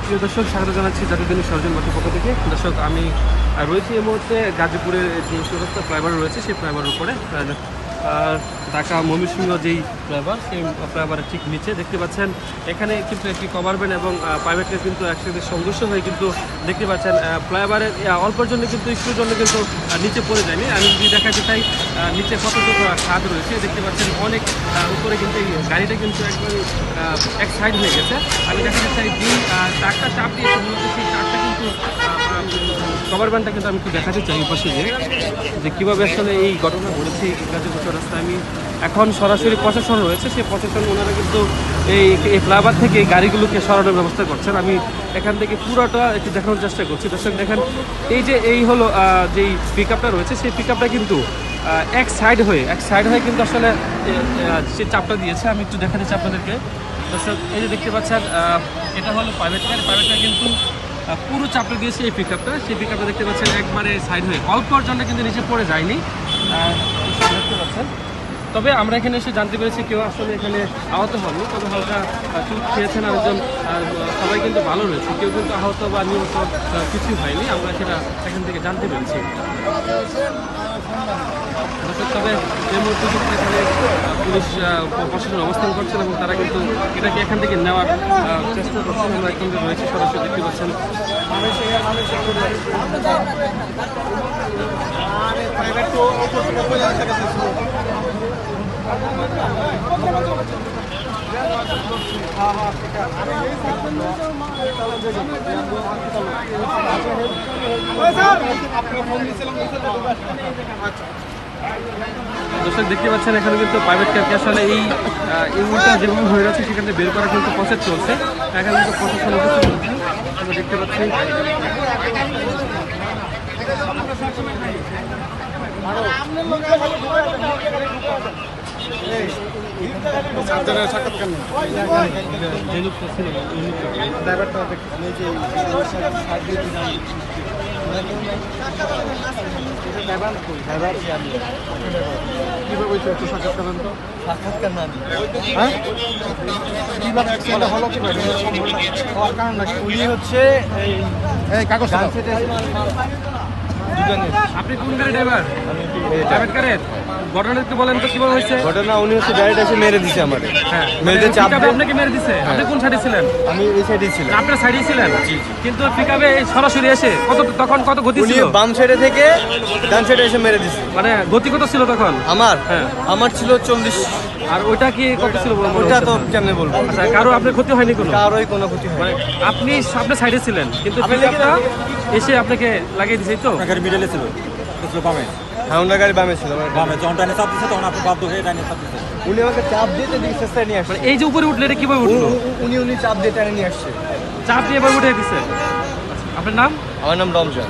প্রিয় দর্শক, স্বাগত জানাচ্ছি জাতীয় দিনের সরজন বাসের পক্ষ থেকে। দর্শক, আমি রয়েছি এই মুহূর্তে গাজীপুরের যে সমস্ত ফ্লাইওভার রয়েছে, সেই ফ্লাইওভার উপরে। ঢাকা ময়মনসিংহ যেই ফ্লাইওভার, সেই ফ্লাইওভারের ঠিক নিচে দেখতে পাচ্ছেন। এখানে কিন্তু একটি কভার ভ্যান এবং প্রাইভেট কার কিন্তু একসাথে সংঘর্ষ হয়ে কিন্তু দেখতে পাচ্ছেন ফ্লাইওভারের অল্পের জন্য কিন্তু, একটুর জন্য কিন্তু নিচে পড়ে যায়নি। আমি যদি দেখাতে চাই নিচে কতটুকু খাদ রয়েছে, দেখতে পাচ্ছেন অনেক উপরে কিন্তু এই গাড়িটা কিন্তু একবারে এক সাইড হয়ে গেছে। আমি দেখাতে চাই যে ট্রাকটা চাপ দিয়েছে মূলত সেই ট্রাকটা কিন্তু কভার ব্যানটা কিন্তু আমি একটু দেখাতে চাই পাশে যে যে কীভাবে আসলে এই ঘটনা ঘটেছে গাজীপুর রাস্তায়। আমি এখন সরাসরি প্রশাসন রয়েছে, সেই প্রশাসন ওনারা কিন্তু এই এই ফ্লাইওভার থেকে এই গাড়িগুলোকে সরানোর ব্যবস্থা করছেন। আমি এখান থেকে পুরোটা একটু দেখানোর চেষ্টা করছি। দর্শক দেখেন, এই যে, এই হলো যেই পিক আপটা রয়েছে, সেই পিক আপটা কিন্তু এক সাইড হয়ে, এক সাইড হয়ে কিন্তু আসলে সে চাপটা দিয়েছে। আমি একটু দেখাতে চাই আপনাদেরকে। দর্শক, এই যে দেখতে পাচ্ছেন এটা হলো প্রাইভেট কার প্রাইভেট কার কিন্তু পুরো চাপটা দিয়েছে এই পিক আপটা সেই পিক আপটা দেখতে পাচ্ছেন একবারে সাইড হয়ে। অল্পর জন্য কিন্তু নিচে পড়ে যায়নি। তবে আমরা এখানে এসে জানতে পেরেছি কেউ আসলে এখানে আহত হননি। তবে হালকা চুট খেয়েছেন আরেকজন, আর সবাই কিন্তু ভালো রয়েছে। কেউ কিন্তু আহত বা নিহত কিছুই হয়নি। আমরা সেটা এখান থেকে জানতে পেরেছি। তবে এই মুহূর্তে পুলিশ প্রশাসন অবস্থান করছেন এবং তারা কিন্তু এটাকে এখান থেকে নেওয়ার চেষ্টা করছেন। আমরা এখান থেকে রয়েছে, সরাসরি দেখতে পাচ্ছেন। দর্শক দেখতে পাচ্ছেন এখানে কিন্তু প্রাইভেট কারকে আসলে এই মুহূর্তে যেভাবে হয়ে যাচ্ছে সেখানে বের করা কিন্তু প্রসেস চলছে এখানে কিন্তু প্রশাসন রয়েছে। আমরা দেখতে পাচ্ছি এই কীভাবে একটু সাক্ষাৎকার তো? সাক্ষাৎকার? উনি হচ্ছে এই কাগজ দুজনের। আপনি কোন গাড়ি ড্রাইভার প্রাইভেট কারের? ঘটনা একটু বলেন তো কীভাবে হয়েছে? ঘটনা উনি হচ্ছে গাড়িটা এসে মেরে দিছে আমারে। হ্যাঁ। মেয়েদের চাপ দিয়ে- আপনাকে মেরে দিছে? আপনি কোন সাইডে ছিলেন? আমি এই সাইডে ছিলাম। আপনার সাইডে ছিলেন? কিন্তু পিকআপে সরাসরি এসে কত তখন কত গতি উনি বাম সাইডে থেকে ডান সাইডে এসে মেরে দিছে। মানে গতি কত ছিল তখন? আমার? হ্যাঁ। আমার ছিল চল্লিশ আর ওইটা কি কত ছিল বলে ওটা তো কেমনে বলব। আচ্ছা কারও আপনার ক্ষতি হয়নি কোনো? কারোই কোনো ক্ষতি হয় মানে আপনি আপনার সাইডে ছিলেন কিন্তু এসে আপনাকে লাগিয়ে দিছে তো? গাড়ি মিডলে ছিল ছিল বামে। হাউন্ডা গাড়ি বামে ছিল। বামে যখন টাইনে চাপ দিচ্ছে তখন আপনি বাধ্য হয়ে টাইনে চাপ দিচ্ছে উনি আমাকে চাপ দিয়ে তো দিকে চেষ্টায় নিয়ে আসছে। মানে এই যে উপরে উঠলে এটা কীভাবে উঠল? উনি উনি চাপ দিয়ে টানে নিয়ে আসছে। চাপ দিয়ে এবার উঠে দিছে। আপনার নাম? আমার নাম রমজান।